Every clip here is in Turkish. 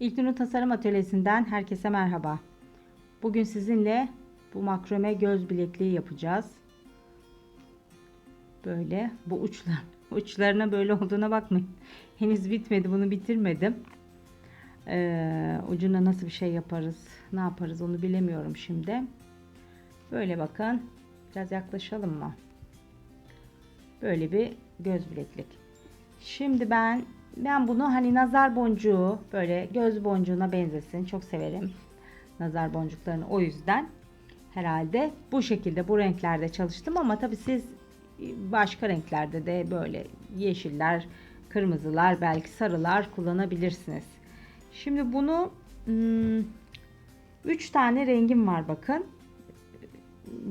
İlknur'un Tasarım Atölyesi'nden herkese merhaba. Bugün sizinle bu makrome göz bilekliği yapacağız. Böyle bu uçlar. Uçlarına böyle olduğuna bakmayın. Henüz bitmedi bunu bitirmedim. Ee, ucuna nasıl bir şey yaparız ne yaparız onu bilemiyorum şimdi. Böyle bakın. Biraz yaklaşalım mı? Böyle bir göz bileklik. Şimdi ben ben bunu hani nazar boncuğu böyle göz boncuğuna benzesin. Çok severim nazar boncuklarını. O yüzden herhalde bu şekilde bu renklerde çalıştım ama tabii siz başka renklerde de böyle yeşiller, kırmızılar, belki sarılar kullanabilirsiniz. Şimdi bunu 3 tane rengim var bakın.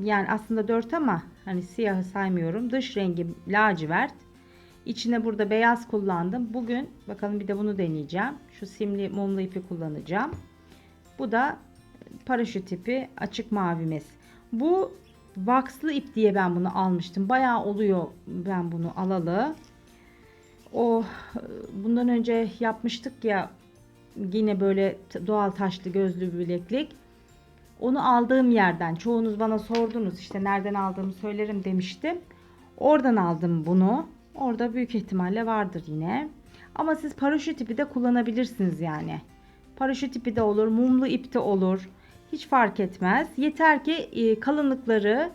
Yani aslında 4 ama hani siyahı saymıyorum. Dış rengim lacivert. İçine burada beyaz kullandım. Bugün bakalım bir de bunu deneyeceğim. Şu simli mumlu ipi kullanacağım. Bu da paraşüt ipi açık mavimiz. Bu vakslı ip diye ben bunu almıştım. Bayağı oluyor ben bunu alalı. O bundan önce yapmıştık ya yine böyle doğal taşlı gözlü bileklik. Onu aldığım yerden çoğunuz bana sordunuz işte nereden aldığımı söylerim demiştim. Oradan aldım bunu. Orada büyük ihtimalle vardır yine. Ama siz paraşüt ipi de kullanabilirsiniz yani. Paraşüt ipi de olur, mumlu ip de olur. Hiç fark etmez. Yeter ki e, kalınlıkları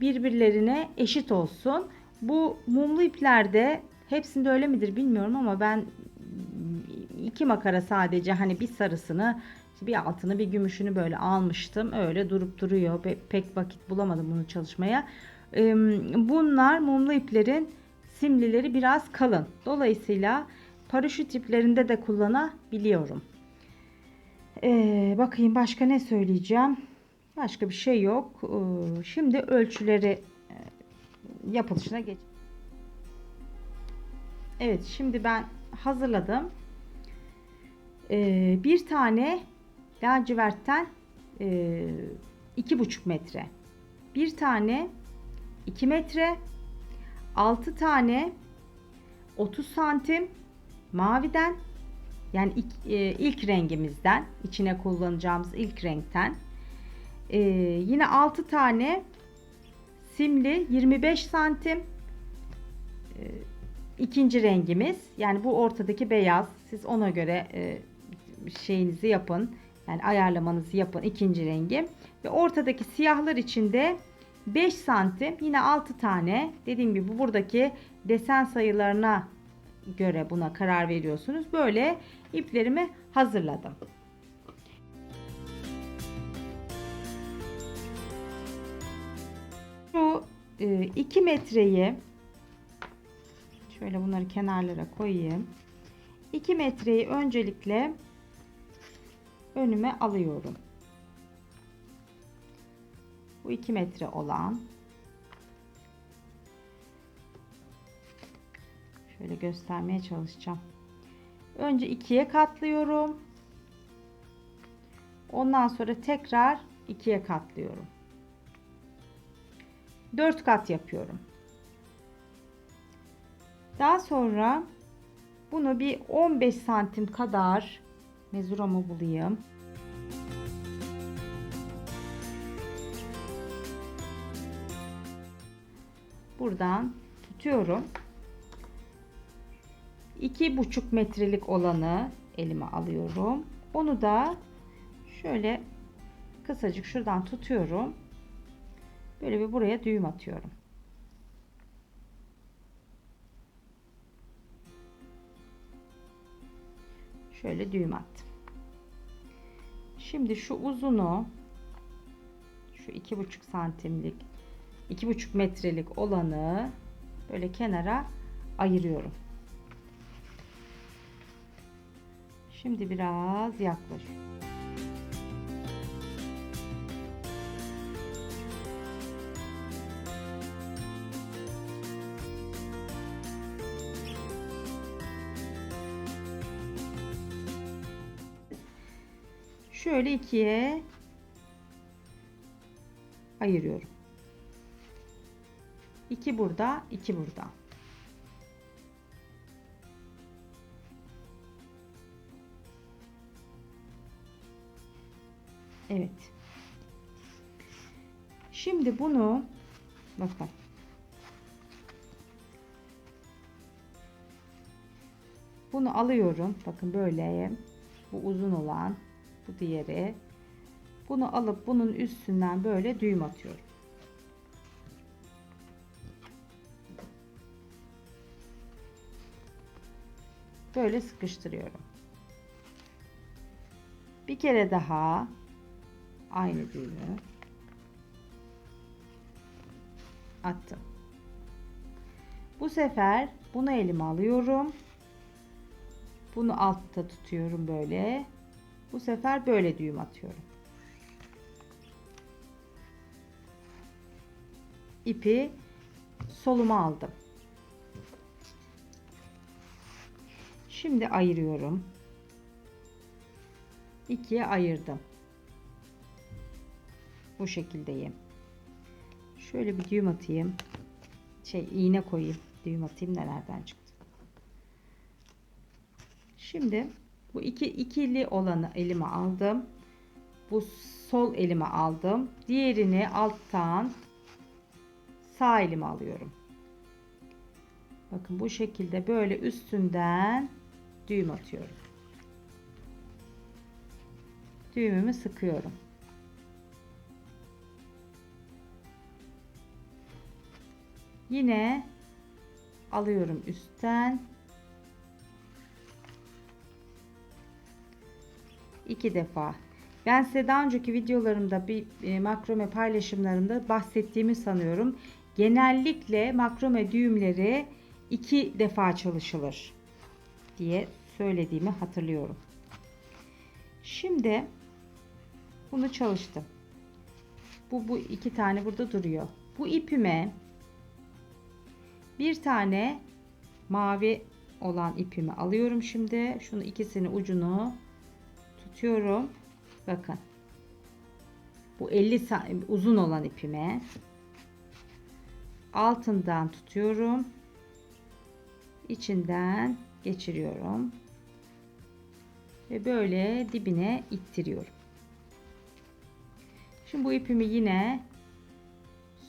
birbirlerine eşit olsun. Bu mumlu iplerde hepsinde öyle midir bilmiyorum ama ben iki makara sadece hani bir sarısını bir altını bir gümüşünü böyle almıştım. Öyle durup duruyor. Pek vakit bulamadım bunu çalışmaya. Bunlar mumlu iplerin simlileri biraz kalın. Dolayısıyla paraşüt iplerinde de kullanabiliyorum. Ee, bakayım başka ne söyleyeceğim. Başka bir şey yok. Ee, şimdi ölçüleri e, yapılışına geç. Evet şimdi ben hazırladım. Ee, bir tane lacivertten e, iki buçuk metre. Bir tane 2 metre 6 tane 30 santim maviden yani ilk, e, ilk rengimizden içine kullanacağımız ilk renkten. E, yine 6 tane simli 25 santim e, ikinci rengimiz. Yani bu ortadaki beyaz siz ona göre e, şeyinizi yapın. Yani ayarlamanızı yapın ikinci rengi. Ve ortadaki siyahlar içinde 5 santim yine 6 tane dediğim gibi buradaki desen sayılarına göre buna karar veriyorsunuz. Böyle iplerimi hazırladım. Şu 2 e, metreyi şöyle bunları kenarlara koyayım. 2 metreyi öncelikle önüme alıyorum. Bu 2 metre olan şöyle göstermeye çalışacağım. Önce ikiye katlıyorum. Ondan sonra tekrar ikiye katlıyorum. 4 kat yapıyorum. Daha sonra bunu bir 15 santim kadar mezuramı bulayım. Buradan tutuyorum. iki buçuk metrelik olanı elime alıyorum. Onu da şöyle kısacık şuradan tutuyorum. Böyle bir buraya düğüm atıyorum. Şöyle düğüm attım. Şimdi şu uzunu şu iki buçuk santimlik iki buçuk metrelik olanı böyle kenara ayırıyorum. Şimdi biraz yaklaş. Şöyle ikiye ayırıyorum. 2 burada, 2 burada. Evet. Şimdi bunu bakın. Bunu alıyorum. Bakın böyle. Bu uzun olan. Bu diğeri. Bunu alıp bunun üstünden böyle düğüm atıyorum. Böyle sıkıştırıyorum. Bir kere daha aynı düğümü attım. Bu sefer bunu elime alıyorum. Bunu altta tutuyorum böyle. Bu sefer böyle düğüm atıyorum. İpi soluma aldım. Şimdi ayırıyorum. İkiye ayırdım. Bu şekildeyim. Şöyle bir düğüm atayım. Şey iğne koyayım. Düğüm atayım da nereden çıktı. Şimdi bu iki ikili olanı elime aldım. Bu sol elime aldım. Diğerini alttan sağ elime alıyorum. Bakın bu şekilde böyle üstünden düğüm atıyorum. Düğümümü sıkıyorum. Yine alıyorum üstten. iki defa. Ben size daha önceki videolarımda bir e, makrome paylaşımlarında bahsettiğimi sanıyorum. Genellikle makrome düğümleri iki defa çalışılır diye söylediğimi hatırlıyorum. Şimdi bunu çalıştım. Bu bu iki tane burada duruyor. Bu ipime bir tane mavi olan ipimi alıyorum şimdi. Şunu ikisini ucunu tutuyorum. Bakın. Bu 50 uzun olan ipime altından tutuyorum. içinden geçiriyorum. Ve böyle dibine ittiriyorum. Şimdi bu ipimi yine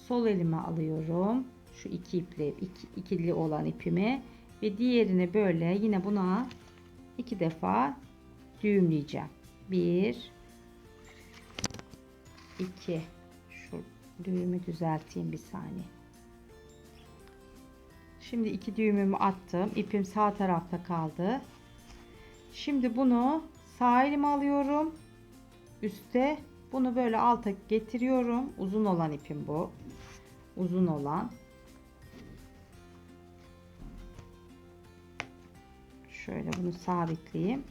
sol elime alıyorum. Şu iki iple iki, ikili olan ipimi ve diğerini böyle yine buna iki defa düğümleyeceğim. Bir, iki. Şu düğümü düzelteyim bir saniye. Şimdi iki düğümümü attım. İpim sağ tarafta kaldı. Şimdi bunu sağ elime alıyorum. Üste bunu böyle alta getiriyorum. Uzun olan ipim bu. Uzun olan. Şöyle bunu sabitleyeyim.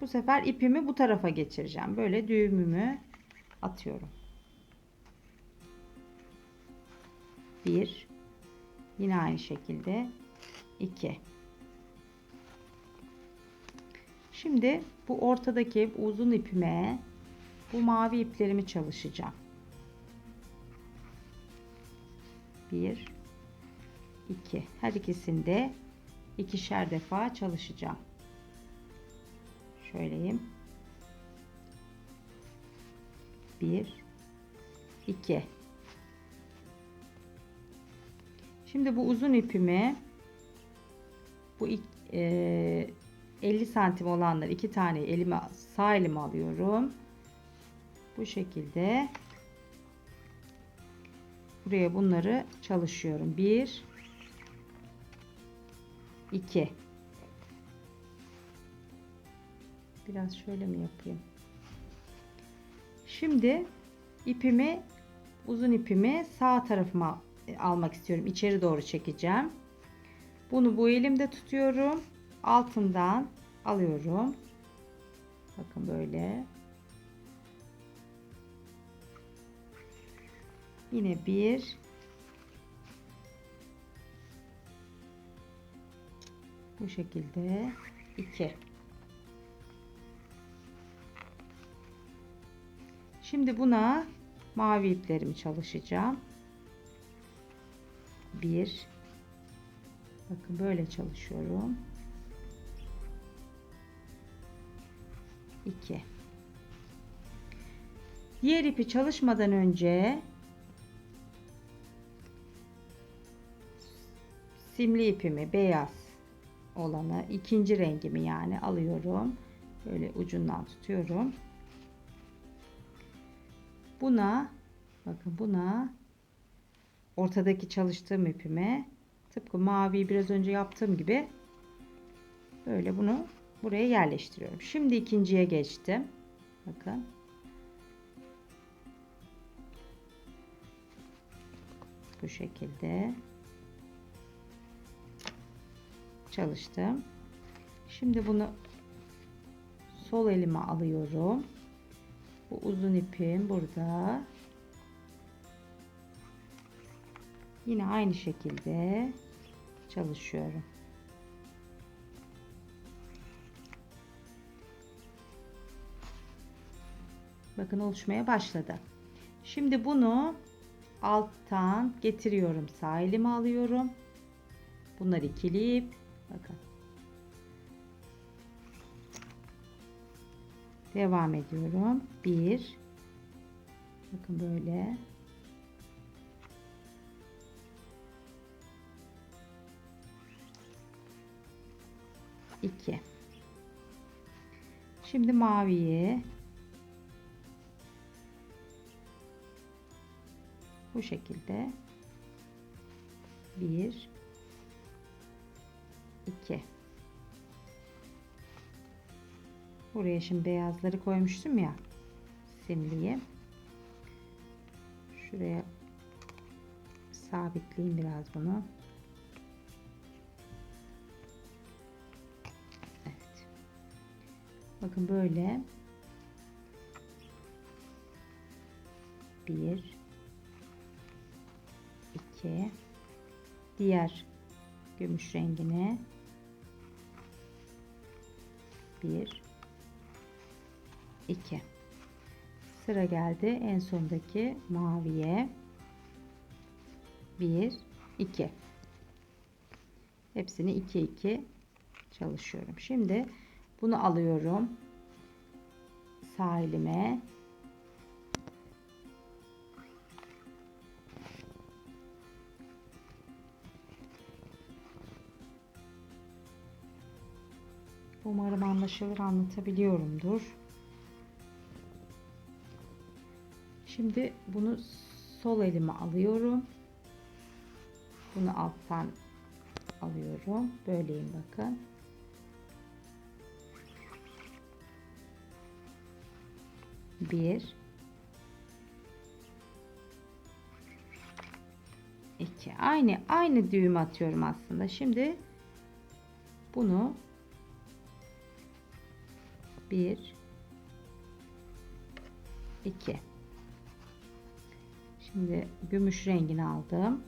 Bu sefer ipimi bu tarafa geçireceğim. Böyle düğümümü atıyorum. Bir. Yine aynı şekilde iki. Şimdi bu ortadaki uzun ipime bu mavi iplerimi çalışacağım. Bir, iki. Her ikisinde ikişer defa çalışacağım. Şöyleyim. Bir, iki. Şimdi bu uzun ipimi bu e, 50 santim olanlar iki tane elime sağ elime alıyorum. Bu şekilde buraya bunları çalışıyorum. 1 2 Biraz şöyle mi yapayım? Şimdi ipimi uzun ipimi sağ tarafıma almak istiyorum. İçeri doğru çekeceğim. Bunu bu elimde tutuyorum. Altından alıyorum. Bakın böyle. Yine bir bu şekilde iki Şimdi buna mavi iplerimi çalışacağım. Bir bakın böyle çalışıyorum. 2 Diğer ipi çalışmadan önce simli ipimi beyaz olanı ikinci rengimi yani alıyorum. Böyle ucundan tutuyorum. Buna bakın buna ortadaki çalıştığım ipime tıpkı maviyi biraz önce yaptığım gibi böyle bunu buraya yerleştiriyorum. Şimdi ikinciye geçtim. Bakın. Bu şekilde çalıştım. Şimdi bunu sol elime alıyorum. Bu uzun ipim burada. Yine aynı şekilde çalışıyorum. Bakın oluşmaya başladı. Şimdi bunu alttan getiriyorum. Sağ elime alıyorum. Bunlar ikili ip. Bakın. Devam ediyorum. Bir. Bakın böyle. İki. Şimdi maviyi bu şekilde. Bir. İki. Buraya şimdi beyazları koymuştum ya simliyi şuraya sabitleyeyim biraz bunu. Evet. Bakın böyle. Bir 2 diğer gümüş rengine 1 2 sıra geldi en sondaki maviye. 1 2 hepsini 2 2 çalışıyorum. Şimdi bunu alıyorum. Sağ Umarım anlaşılır anlatabiliyorumdur. Şimdi bunu sol elime alıyorum. Bunu alttan alıyorum. Böyleyim bakın. Bir. iki. Aynı aynı düğüm atıyorum aslında. Şimdi bunu 1 2 Şimdi gümüş rengini aldım.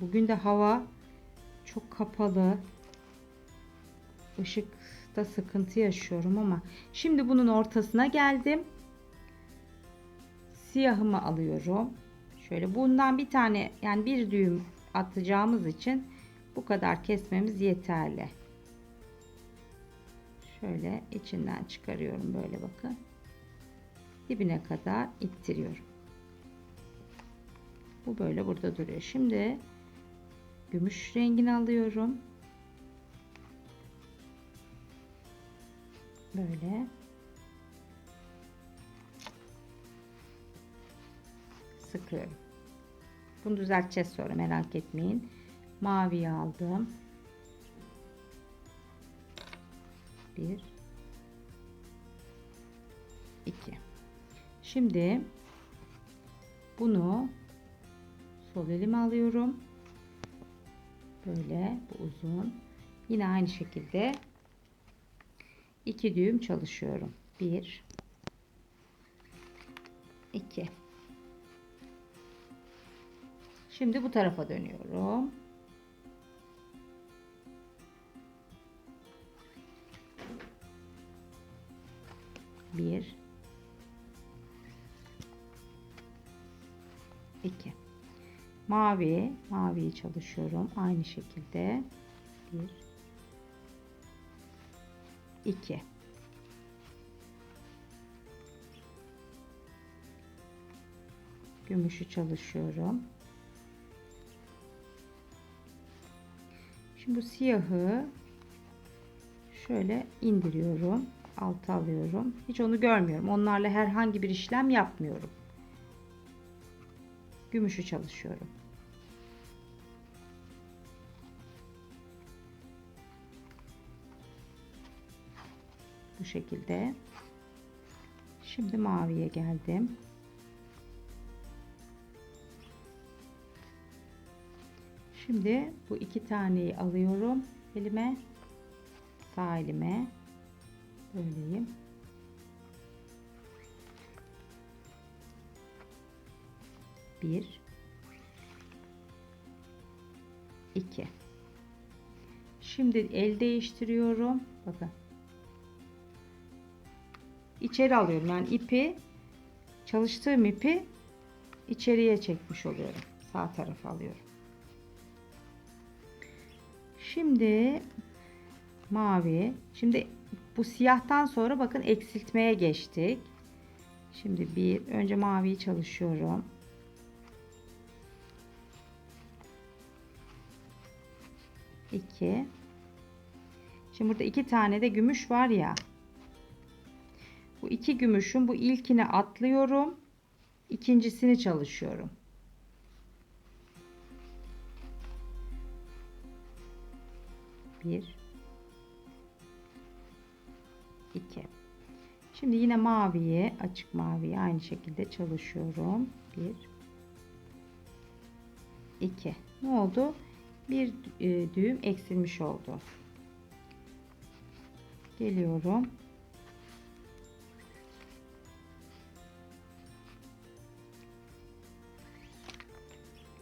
Bugün de hava çok kapalı. Işıkta sıkıntı yaşıyorum ama şimdi bunun ortasına geldim. Siyahımı alıyorum. Şöyle bundan bir tane yani bir düğüm atacağımız için bu kadar kesmemiz yeterli. Şöyle içinden çıkarıyorum böyle bakın. Dibine kadar ittiriyorum. Bu böyle burada duruyor. Şimdi gümüş rengini alıyorum. Böyle. Sıkıyorum. Bunu düzelteceğiz sonra merak etmeyin. Maviyi aldım. 1 2 Şimdi bunu sol elime alıyorum. Böyle bu uzun. Yine aynı şekilde iki düğüm çalışıyorum. 1 2 Şimdi bu tarafa dönüyorum. 1 2 mavi maviyi çalışıyorum. Aynı şekilde. 1 2 gümüşü çalışıyorum. Şimdi bu siyahı şöyle indiriyorum. Alta alıyorum. Hiç onu görmüyorum. Onlarla herhangi bir işlem yapmıyorum. Gümüşü çalışıyorum. Bu şekilde. Şimdi maviye geldim. Şimdi bu iki taneyi alıyorum elime. Sağ elime. Böyleyim. Bir. iki. Şimdi el değiştiriyorum. Bakın. İçeri alıyorum. Yani ipi çalıştığım ipi içeriye çekmiş oluyorum. Sağ tarafa alıyorum. Şimdi mavi. Şimdi bu siyahtan sonra bakın eksiltmeye geçtik. Şimdi bir önce maviyi çalışıyorum. İki. Şimdi burada iki tane de gümüş var ya. Bu iki gümüşün bu ilkini atlıyorum. ikincisini çalışıyorum. Bir. Şimdi yine maviyi açık maviyi aynı şekilde çalışıyorum. Bir. iki. Ne oldu? Bir e, düğüm eksilmiş oldu. Geliyorum.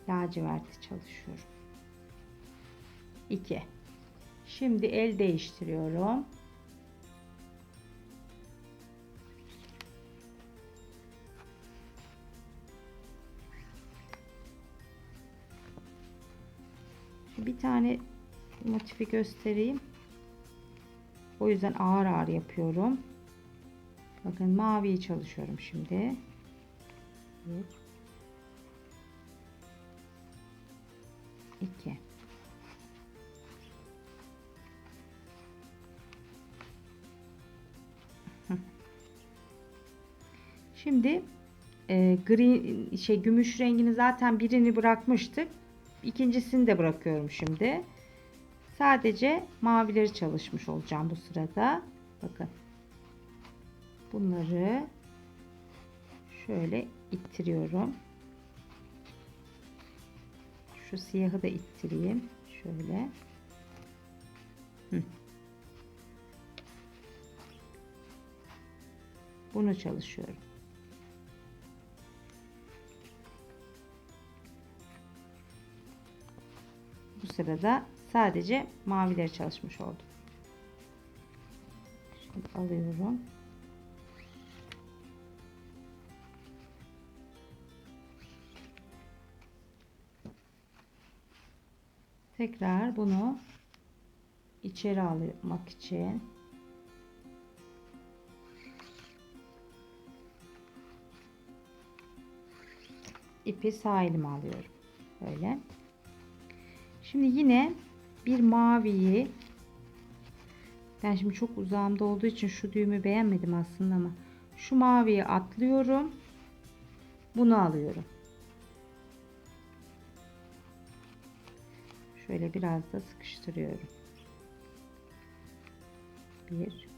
laciverti çalışıyorum. 2. Şimdi el değiştiriyorum. Bir tane motifi göstereyim. O yüzden ağır ağır yapıyorum. Bakın maviyi çalışıyorum şimdi. Bir, 2 Şimdi e, gri şey gümüş rengini zaten birini bırakmıştık. İkincisini de bırakıyorum şimdi. Sadece mavileri çalışmış olacağım bu sırada. Bakın. Bunları şöyle ittiriyorum. Şu siyahı da ittireyim. Şöyle. Bunu çalışıyorum. Sırada sadece mavileri çalışmış oldum. Şimdi alıyorum. Tekrar bunu içeri almak için ipi sağ elime alıyorum. Böyle. Şimdi yine bir maviyi ben şimdi çok uzağımda olduğu için şu düğümü beğenmedim aslında ama şu maviyi atlıyorum. Bunu alıyorum. Şöyle biraz da sıkıştırıyorum. Bir.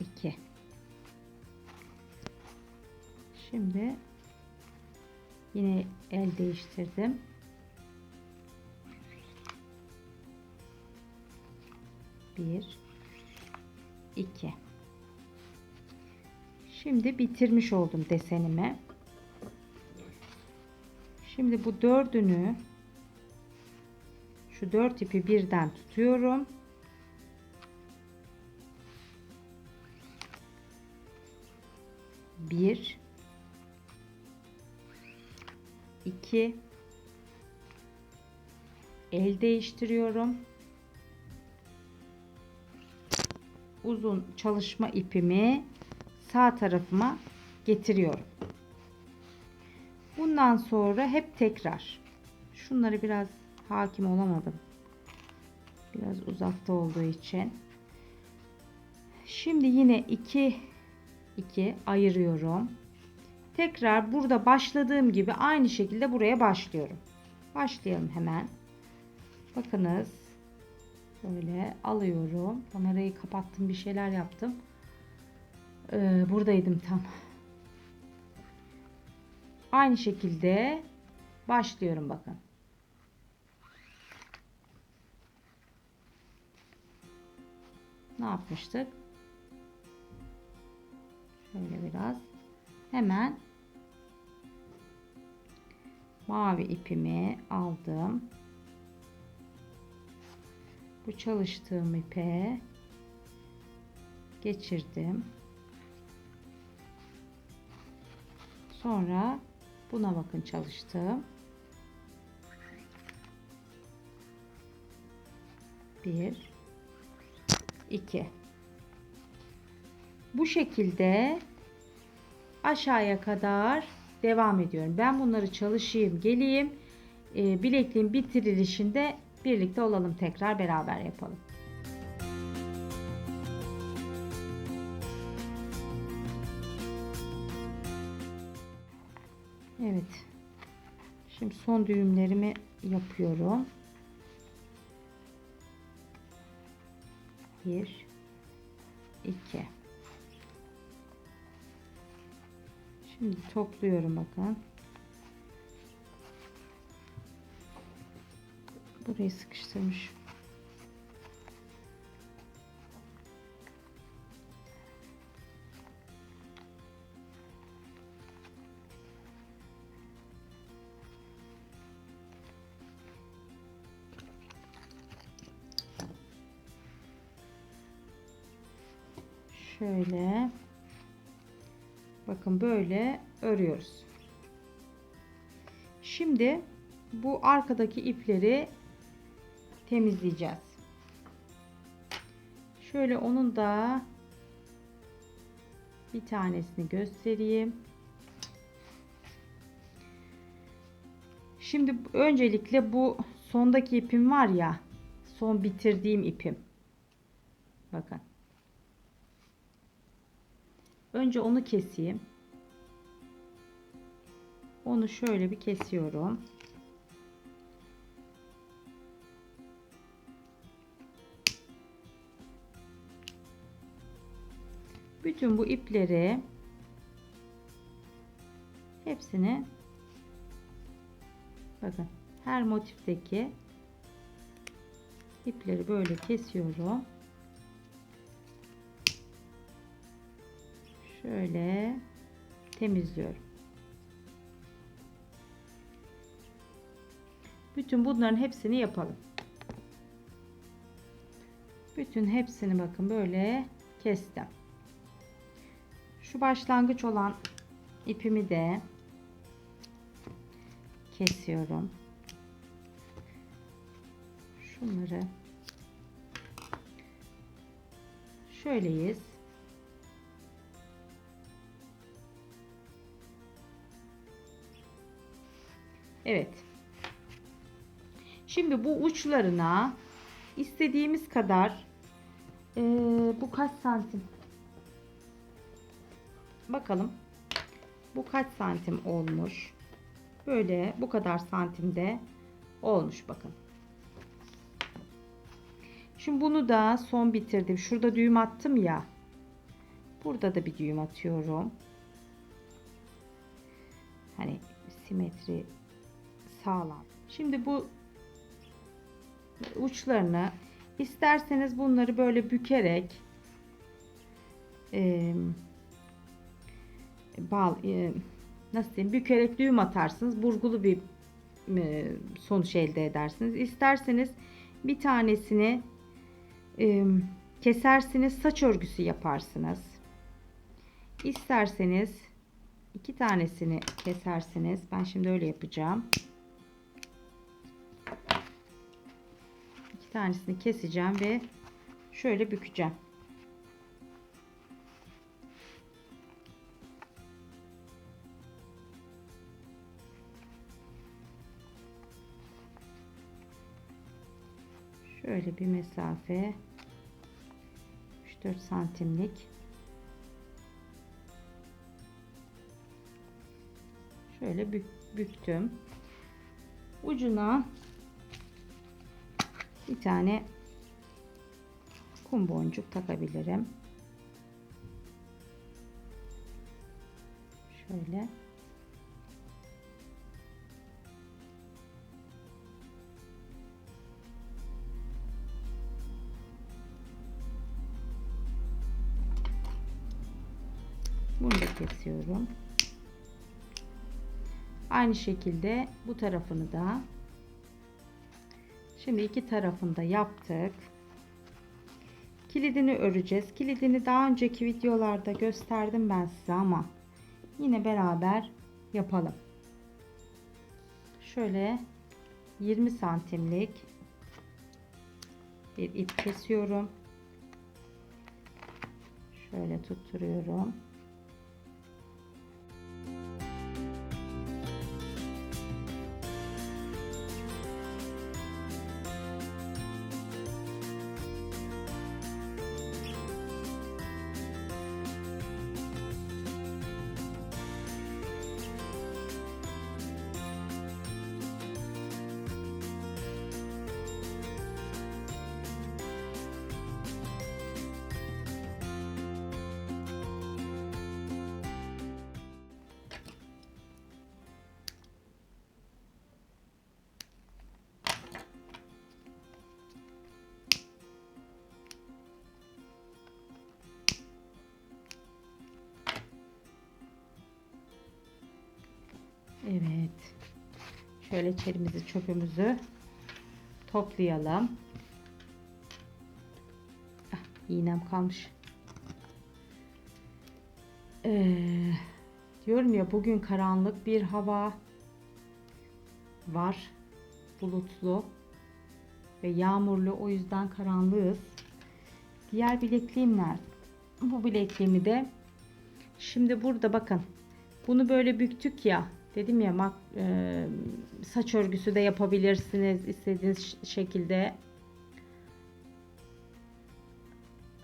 iki. Şimdi yine el değiştirdim. Bir, iki. Şimdi bitirmiş oldum desenimi. Şimdi bu dördünü şu dört ipi birden tutuyorum. Bir, iki, el değiştiriyorum. Uzun çalışma ipimi sağ tarafıma getiriyorum. Bundan sonra hep tekrar. Şunları biraz hakim olamadım. Biraz uzakta olduğu için. Şimdi yine 2 2 ayırıyorum. Tekrar burada başladığım gibi aynı şekilde buraya başlıyorum. Başlayalım hemen. Bakınız. Böyle alıyorum. Kamerayı kapattım. Bir şeyler yaptım. Ee, buradaydım tam. Aynı şekilde başlıyorum bakın. Ne yapmıştık? Şöyle biraz. Hemen mavi ipimi aldım. Bu çalıştığım ipe geçirdim. Sonra buna bakın çalıştım. Bir, iki. Bu şekilde aşağıya kadar devam ediyorum. Ben bunları çalışayım, geleyim. E, bilekliğin bitirilişinde birlikte olalım tekrar beraber yapalım. Evet. Şimdi son düğümlerimi yapıyorum. Bir, iki. Şimdi topluyorum bakın. Burayı sıkıştırmış. Şöyle bakın böyle örüyoruz. Şimdi bu arkadaki ipleri temizleyeceğiz. Şöyle onun da bir tanesini göstereyim. Şimdi öncelikle bu sondaki ipim var ya son bitirdiğim ipim. Bakın. Önce onu keseyim. Onu şöyle bir kesiyorum. Bütün bu ipleri hepsini bakın her motifteki ipleri böyle kesiyorum. Şöyle temizliyorum. Bütün bunların hepsini yapalım. Bütün hepsini bakın böyle kestim. Şu başlangıç olan ipimi de kesiyorum. Şunları şöyleyiz. Evet. Şimdi bu uçlarına istediğimiz kadar ee, bu kaç santim? Bakalım. Bu kaç santim olmuş? Böyle bu kadar santimde olmuş bakın. Şimdi bunu da son bitirdim. Şurada düğüm attım ya. Burada da bir düğüm atıyorum. Hani simetri sağlam. Şimdi bu uçlarını isterseniz bunları böyle bükerek e, bal e, nasıl diyeyim bükerek düğüm atarsınız. Burgulu bir e, sonuç elde edersiniz. İsterseniz bir tanesini e, kesersiniz saç örgüsü yaparsınız. İsterseniz iki tanesini kesersiniz. Ben şimdi öyle yapacağım. tanesini keseceğim ve şöyle bükeceğim. Şöyle bir mesafe 3-4 santimlik şöyle bük, büktüm. Ucuna bir tane kum boncuk takabilirim. Şöyle. Bunu da kesiyorum. Aynı şekilde bu tarafını da Şimdi iki tarafında yaptık. Kilidini öreceğiz. Kilidini daha önceki videolarda gösterdim ben size ama yine beraber yapalım. Şöyle 20 santimlik bir ip kesiyorum. Şöyle tutturuyorum. Şöyle çelimizi çöpümüzü toplayalım. Ah, iğnem kalmış. Ee, diyorum ya bugün karanlık bir hava var. Bulutlu ve yağmurlu. O yüzden karanlığız. Diğer bilekliğim nerede? Bu bilekliğimi de şimdi burada bakın. Bunu böyle büktük ya. Dedim ya mak, e, saç örgüsü de yapabilirsiniz istediğiniz şekilde.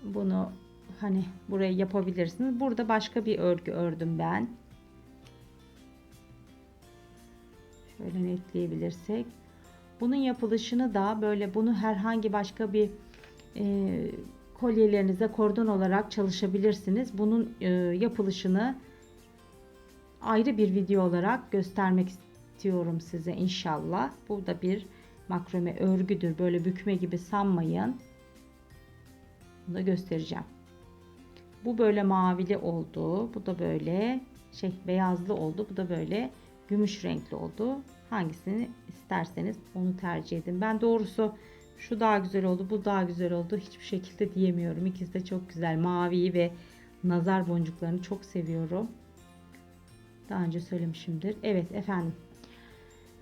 Bunu hani buraya yapabilirsiniz. Burada başka bir örgü ördüm ben. Şöyle netleyebilirsek. Bunun yapılışını da böyle bunu herhangi başka bir e, kolyelerinize kordon olarak çalışabilirsiniz. Bunun e, yapılışını ayrı bir video olarak göstermek istiyorum size inşallah. Bu da bir makrome örgüdür. Böyle bükme gibi sanmayın. Bunu da göstereceğim. Bu böyle mavili oldu. Bu da böyle şey beyazlı oldu. Bu da böyle gümüş renkli oldu. Hangisini isterseniz onu tercih edin. Ben doğrusu şu daha güzel oldu, bu daha güzel oldu. Hiçbir şekilde diyemiyorum. İkisi de çok güzel. Maviyi ve nazar boncuklarını çok seviyorum. Daha önce söylemişimdir. Evet efendim.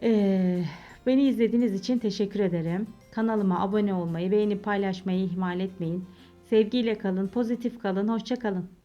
Ee, beni izlediğiniz için teşekkür ederim. Kanalıma abone olmayı, beğenip paylaşmayı ihmal etmeyin. Sevgiyle kalın, pozitif kalın, hoşça kalın.